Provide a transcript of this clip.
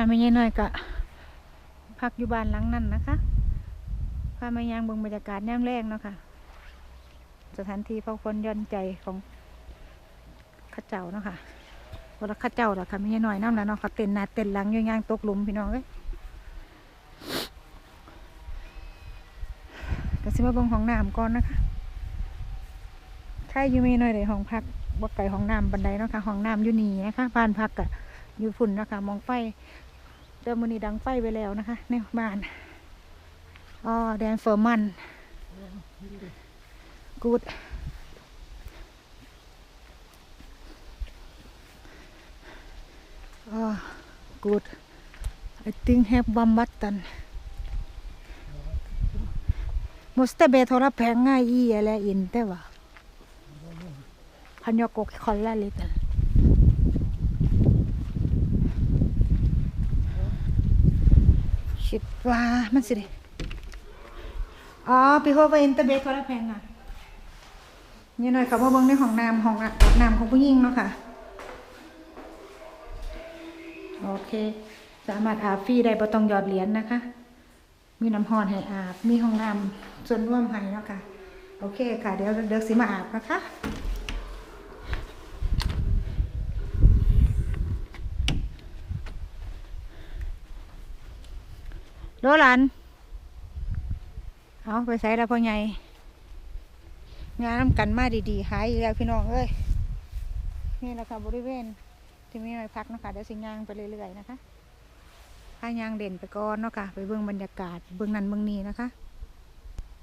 มาไม่ใช่น้อยกะพักอยู่บ้านหลังนั้นนะคะพามายังบิ่งบรรยากาศย่มแรงเนาะค่ะ สถานที่พักผ่อนย่อนใจของข้าเจ้าเนาะค่ะวันละข้าเจ้าหรอค่ะไม่ใช่น้อยน้ำแล้วเนาะค่ะเต้นนาเต้นหลังยู่ย่างตกหลุมพี่น้องเอ้ยก็สิมาบงห้องน้ำก่อนนะคะใครอยู่ไม่น้อยเลยห้องพักบ่ไก่ห้องน้ำบันไดเนาะค่ะห้องน้ำอยู่นี่นะคะบ้านพักกะอยู่ฝุ่นเนาะคะมองไฟ เดิมมันนี้ดังไฟไว้แล้วนะคะ ในบ้านอ๋อแดนเฟอร์มันกูดอ๋อกูดไอติ้ง have one button มุสเตเบทอระแพงง่ายอีอะไรอินแต่ว่าพันยกกคอลล่าลิตั ว้ามันสิดิอ๋อพี่เขาไปอินเตอร์เบทโทรแพงอะนี่หน่อยค่ะว่าเบิ้งในห้องน้ำห้องอาบน้ำของผู้หญิงเนาะค่ะ โอเค สามารถอาบฟรีได้บ่ต้องหยอดเหรียญนะคะ มีน้ำหอนให้อาบ มีห้องน้ำส่วนร่วมให้เนาะค่ะ โอเคค่ะ เดี๋ยวเดี๋ยวสิมาอาบนะคะ โดลันเอาไปใส่แล้วพ่อใหญ่งานนำกันมาดีๆหายแล้วพี่น้องเอ้ยนี่แหละค่ะบริเวณ ที่มีหน่อยพักเนาะคะเดี๋ยวสิยางไปเรื่อยๆนะคะพายางเด่นไปก่อนเนาะค่ะไปเบื้องบรรยากาศเบื้องนั้นเบื้องนี้นะคะ